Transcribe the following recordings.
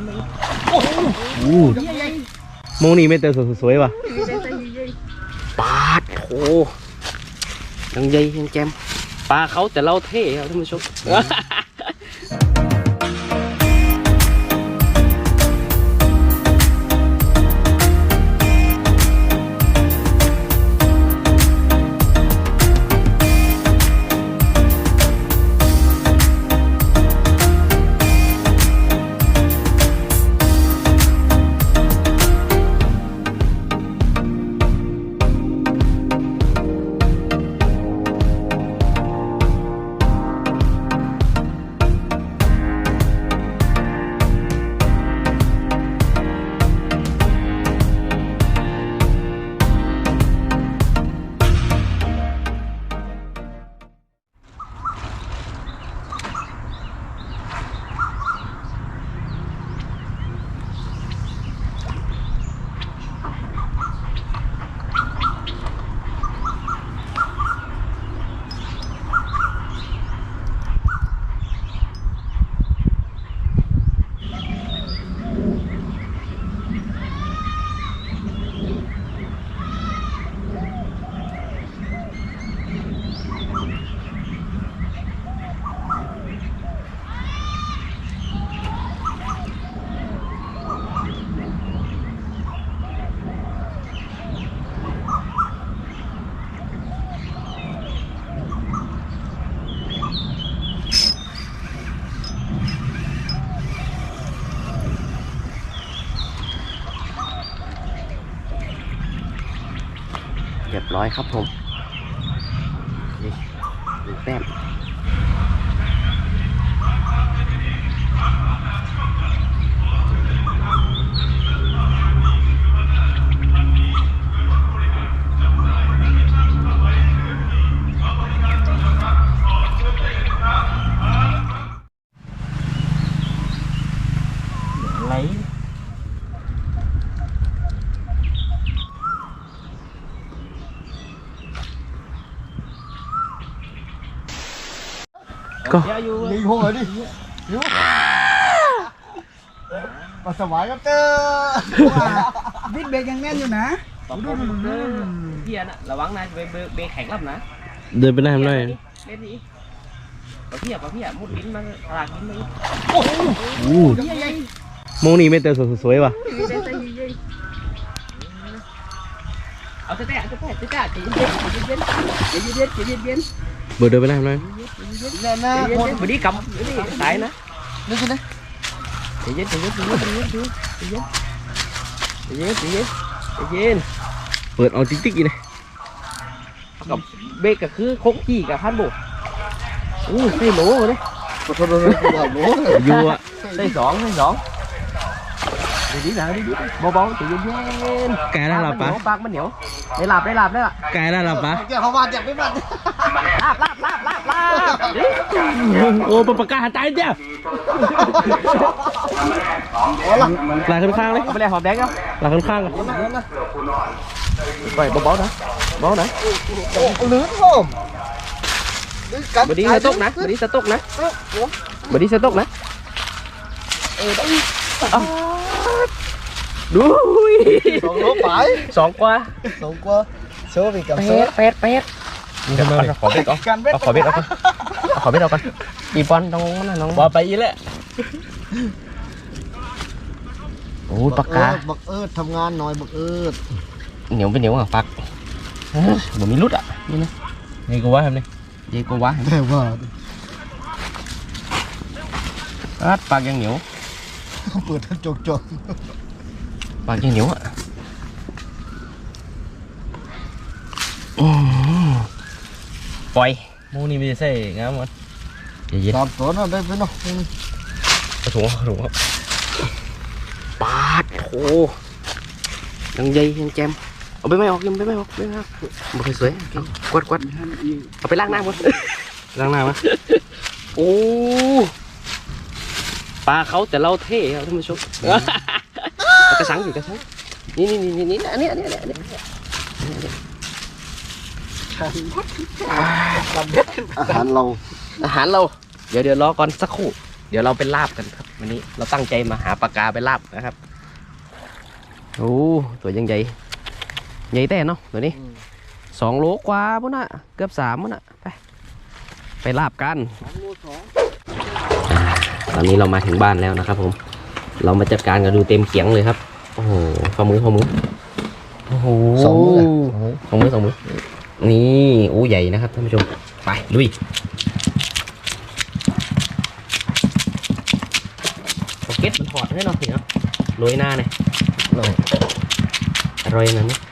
นเลยอู้ใหมงนี้ไม่เตอสวยๆว่ะปาดโถยังใหญ่ยังแจมปลาเขาแต่เราเท่ครับท่านผู้ชม ร้อยครับผม หวดิหิวปัสสาวะครับเตอร์บิดเบรกยังแน่นอยู่นะดูดูดูเกียนะระวังนะเบรกเบรกแข็งรับนะ เดินไปไหนมาหน่อยเล่นนี้ปะพี่ยปะเพี่อะมุดลิ้นมาหลากลิ้นมาโอ้โหมงนี้ไม่เตอสวยๆว่ะเอาเต้เต่เต้เต่เต้เย็นเย็นเย็นเย็นเย็นเย็น นๆบดีกำบดีตายนะนี่คือนะใจเย็นใจเย็นใจเย็นใจเย็นใจเย็นใจเย็นใจเย็นใจเย็นเปิดเอาติ๊กๆอีกเลยกับเบรกก็คือโคกขี่กับพันโบกอู้ใส่โหลเลยขอโทษด้วยขอโทษอยู่อะใส่สองใส่สองดีดีนะดีดีเบาๆใจเย็นเย็นไกลแล้วหลับปะปากมันเหนียวได้หลับได้หลับได้ละไกลแล้วหลับปะแกเขามาจากไม่มาลาบลาบลาบลาบลาบ โอ้ปะปากกาหาใจเจ้าโอ้ล่ะหลังข้างๆเลยเอาไปเลยหอมแดงเอาหลังข้างๆอะไปเบาๆนะเบาๆนะโอ้ลื้นผมกันบดีสต๊อกนะบดีสต๊อกนะบดีสต๊อกนะเออต้องดูสองโลไปสองกว่าสองกว่าโชว์ไปกับแปโซ่ดแปดแปดเดี๋ยวเอาขอเบ็ดเอากันเบ็ดเอาขอเบ็ดเอาก่อนเอา ขอเบ็ดเอาก่อนอีปอนตรงนั้นน้องว่าไปอีแหละโอ้ยปากกาบักเอิดทำงานหน่อยบักเอิดเหนียวเป็นเหนียวอะปักเฮ้ยบ่มีรุดอะนี่นะนี่กูว่าทำนี่เย้กูวะแต่ว่าปัดปากยังเหนียวเปิดจกจกปากยังเหนียวอะอืมปล่อยโมงนี้ไม่ได้ใส่งามมันอย่าเย็นตามตัวน่ะได้ไหมเนาะกระถุงกระถุงครับปาดโถยังใหญ่ยังแจมเอาไปไม่ออกยังไปไม่ออกไปไม่ออกบ่ค่อยสวยเอากวาดกวาดเอาไปล้างหน้าหมดล้างหน้ามะโอ้ปลาเขาแต่เราเท่ครับท่านผู้ชมเอากระสังอยู่กระสังนี่นี่นี่นี่อันนี้อันนี้อันนี้ อันนี้อาหารเราอาหารเรา เดี๋ยวเดี๋ยวรอก่อนสักครู่ เดี๋ยวเราไปลาบกันครับ วันนี้เราตั้งใจมาหาปลากาไปลาบนะครับ โอ้ตัวยังใหญ่ ใหญ่แต่เนาะตัวนี้สองโลกว่าพุ่นน่ะ เกือบสามพุ่นน่ะ ไป ไปลาบกันตอนนี้เรามาถึงบ้านแล้วนะครับผม เรามาจัดการกันดูเต็มเขียงเลยครับ โอ้โหฝ่ามือฝ่ามือโอ้โหสองมือสองมือสองมือ นี่อู้ใหญ่นะครับท่านผู้ชม ไป ลุยโอเก็ตมันถอดให้เราเห็นเนาะโรยหน้าเนี่ยอร่อยนะนี่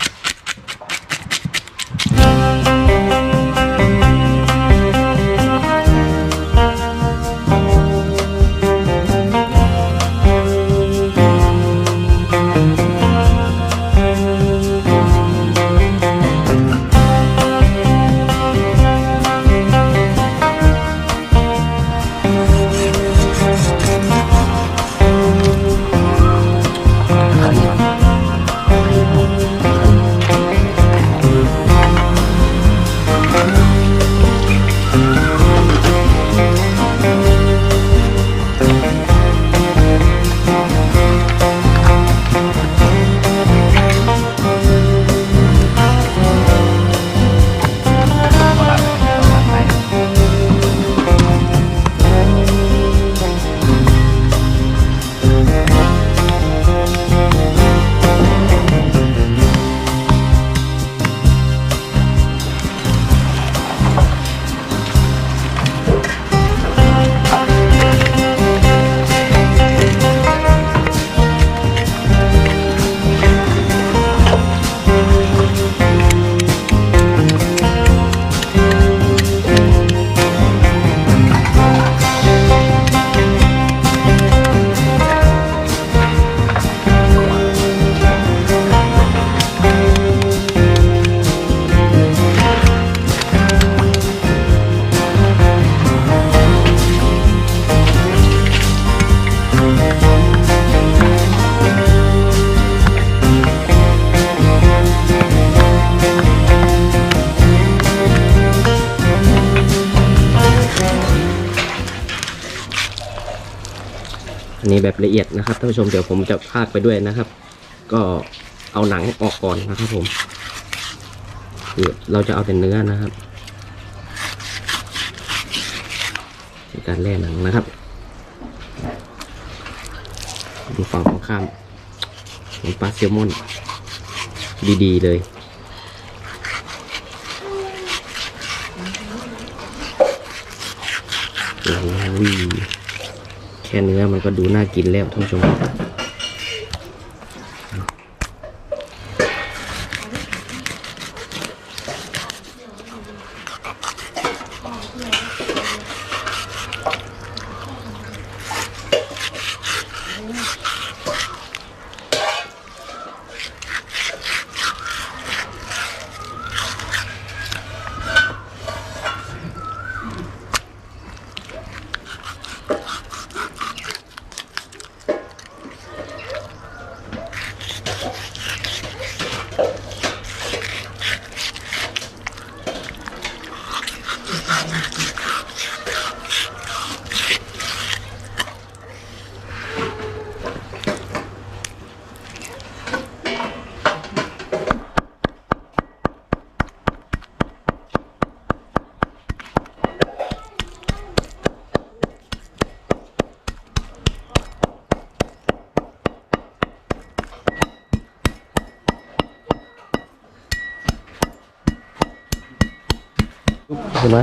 อันนี้แบบละเอียดนะครับท่านผู้ชมเดี๋ยวผมจะพากไปด้วยนะครับ ก็เอาหนังออกก่อนนะครับผมเราจะเอาแต่เนื้อนะครับการแล่หนังนะครับดูฝั่งของข้ามเป็นปลาแซลมอน ดีๆ เลยโอ้ย แค่เนื้อมันก็ดูน่ากินแล้วท่านผู้ชม เห็นไหม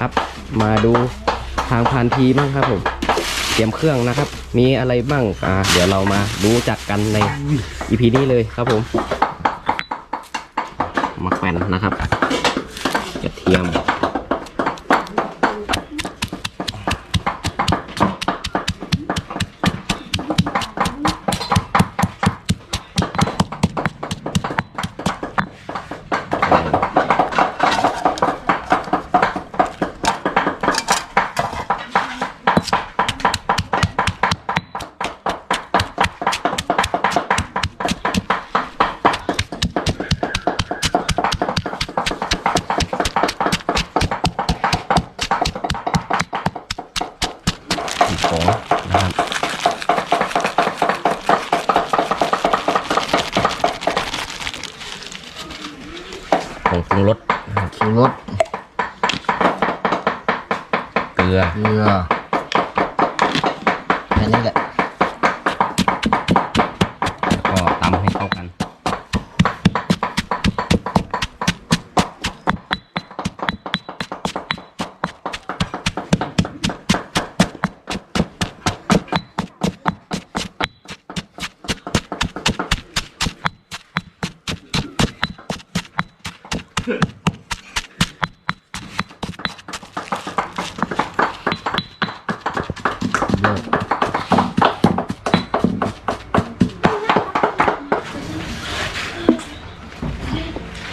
ครับ มาดูทางพันทีบ้างครับผมเตรียมเครื่องนะครับ มีอะไรบ้างอ่าเดี๋ยวเรามารู้จักกันในอีพีนี้เลยครับผม มาแขวนนะครับ กระเทียม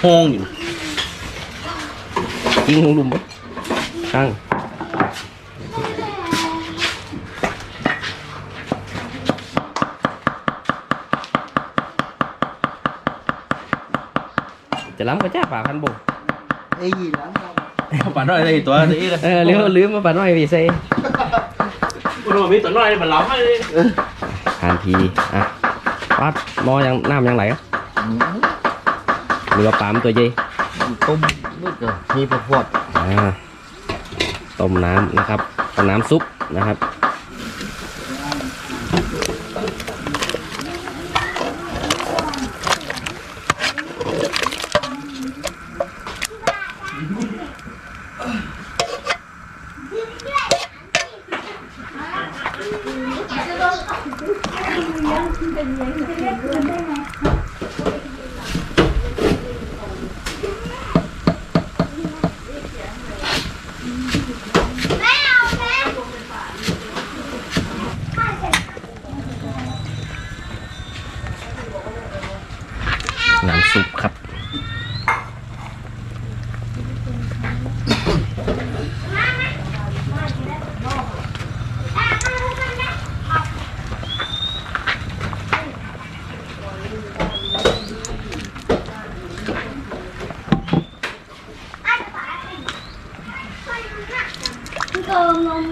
ห้องอยู่ยิงลงหลุมปะช่างจะล้ำก็จ้าป่าคันบุกไอ้ยี่หลังเราป่าน้อยเลยตัวนี้เลยเออเลี้ยวลืมมาป่าน้อยพี่เซ่โอ้โหมีตัวน้อยมันล้ำให้ทานทีอะปัดหมอยังน้ำยังไหลอะอืม หรือว่าปลามนตัวเย่ต้มนี่ก็มีประพวดอ่าต้มน้ำนะครับต้มน้ำซุปนะครับน้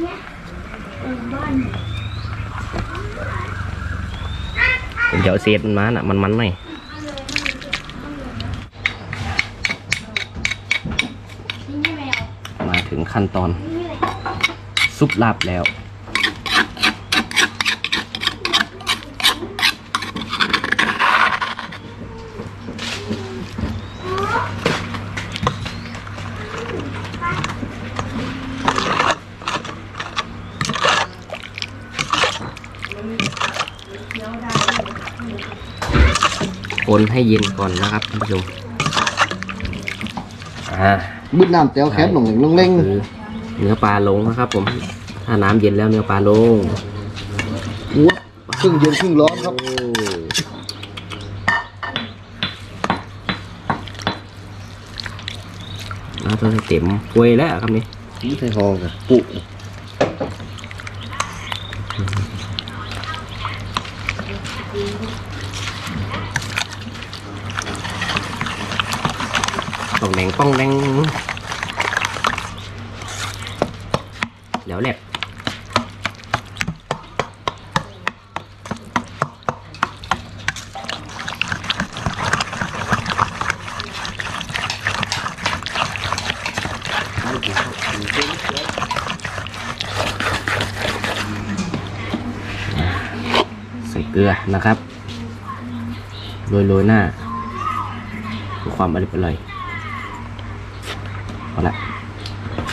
เนี่ยออบ้านเดี๋ยวเศษมันมาน่ะ มันมันหน่อยนี่ไม่แมมาถึงขั้นตอน ซุปลาบแล้ว คนให้เย็นก่อนนะครับท่านผู้ชมอ่าบึ้ดน้ำแต้วแคบหลงเหลงลงเล่งคือเนื้อปลาลงนะครับ ผมถ้าน้ำเย็นแล้วเนื้อปลาลงวัวครึ่งเย็นครึ่งร้อนครับโอ้น่าจะเต็มถ้วยแล้วครับนี่นี่ใส่หอกับปุ ป้องแดงแดงเดี๋ยวแหลกใส่เกลือนะครับ โรยโรยๆหน้าเพื่อความอร่อยอร่อยเอาละ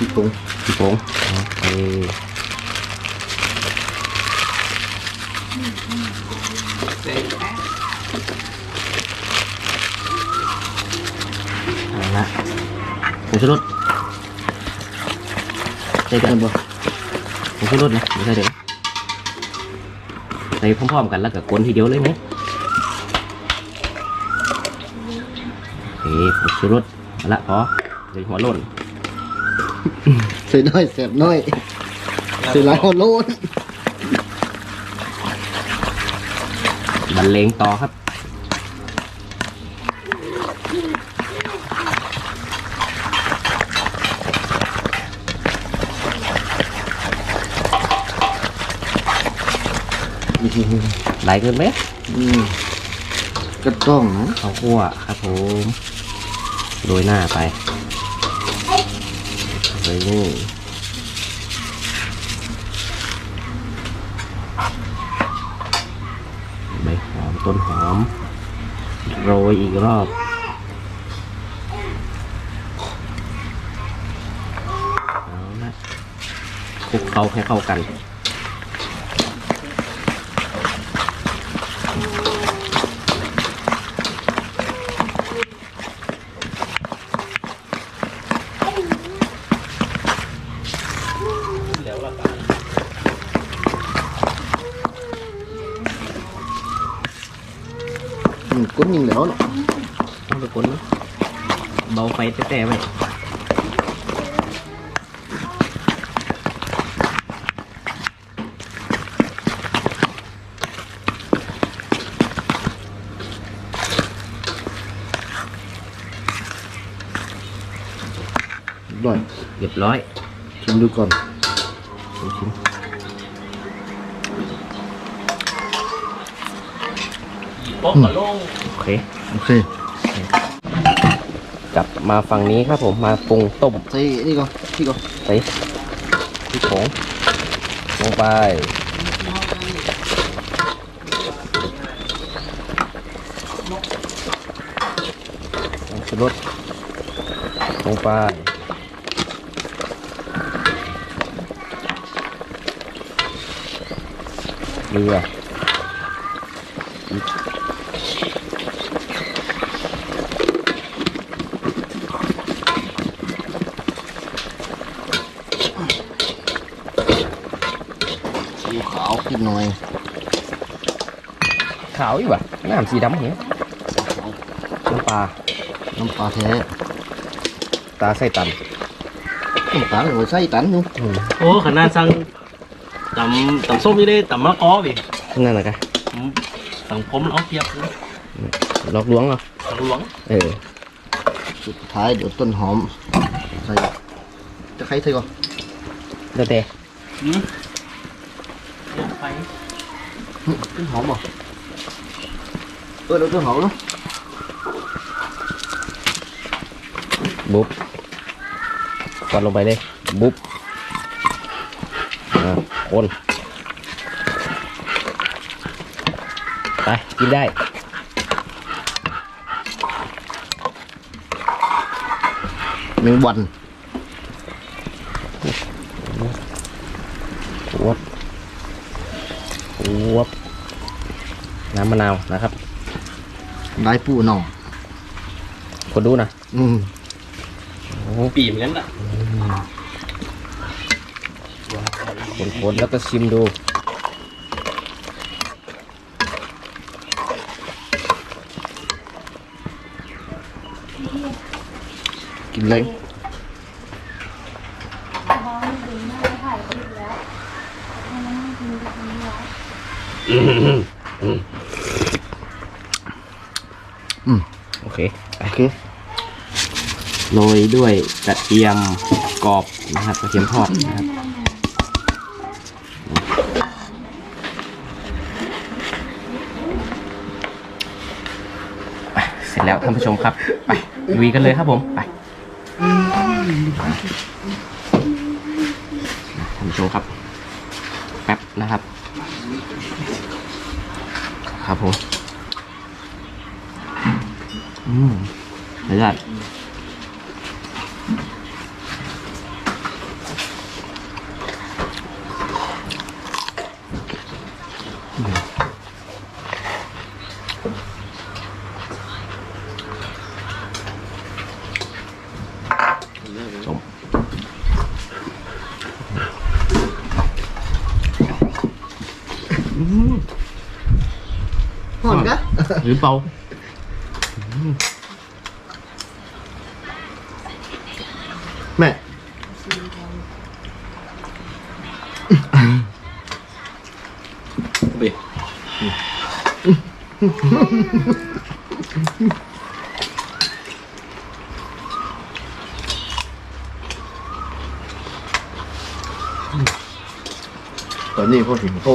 ที่ตรงพี่โป้งโอเคเอาละผงชูรสใส่กันบ่ผงชูรสนะไม่ใช่เดี๋ยวใส่พร้อมๆกันแล้วก็กวนทีเดียวเลยไหมโอเคผงชูรสเอาละพอเดี๋ยวหัวล่น ใส่น้อยแสบน้อยใส่หลายหอโลนบรรเลงต่อครับไหลเกินไหมอืมก็ต้องนะข้าวคั่วครับผมโรยหน้าไปเลย นี่ใบหอมต้นหอม โรยอีกรอบเอาละคลุกเคล้าให้เข้ากัน เบาไฟแต่แต่ไว้หน่อยเรียบร้อยชิมดูก่อนชิมชิมโป๊ะกระโล่งโอเค โอเคกลับ มาฝั่งนี้ครับผมมาปรุงต้มใส่นี่ก่อนพี่ก่อนใส่พริกผงลงไปผงชูรสลงไปเกลือ ดูขาวขึ้น หน่อย ขาวอีกว่ะน้ำสีดำเหี้ยน้ำปลา น้ำปลาแท้ ตาไส้ตันน้ำปลาเลยว่าใส่ตันอยู่โอ้ขนาดสั่งตำตำส้มนี่ได้ตำมะกอพี่นั่นแหละกันสังผมเอาเปรียบเลยลอกลวงเหรอสังหลวง เออ สุดท้ายเดี๋ยวต้นหอมใส่จะใครใส่ก่อนเดี๋ยวแต่อื มลงไปต้นหอมบ่เออเดี๋ยวต้นหอมเนาะบุ๊บกดลงไปเลย บุ๊บอ่าคนไปกินได้แมงวันวบ วบน้ำมะนาวนะครับได้ปูหน่องคนดูนะอืมปีเหมือนกันอะคนๆแล้วก็ชิมดู กินเลย มองดูหน้าถ่ายคลิปแล้วให้มันนั่งกินดูคนเดียว โอเคโอเคโรยด้วยกระเทียมกรอบนะครับกระเทียมทอดนะครับไปเสร็จแล้วท่านผู้ชมครับ ไปลุยกันเลยครับผมไปท่านผู้ชมครับแป๊บนะครับ ครับผม อืมเดี๋ยวก่อน หอมกะ หรือเปล่า แม่ บี ตอนนี้พอถึงเขา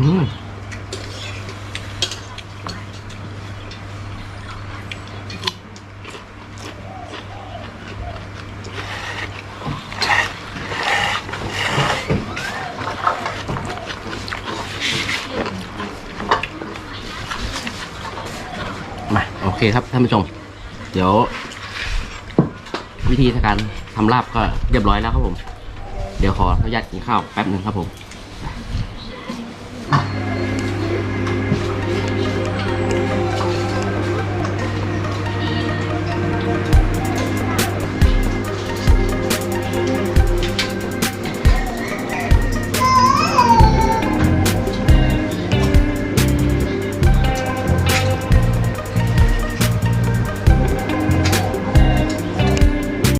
อืมมาโอ เคครับท่านผู้ชม เดี๋ยว วิธีการทำลาบก็เรียบร้อยแล้วครับผม เดี๋ยวขออนุญาตกินข้าวแป๊บหนึ่งครับผม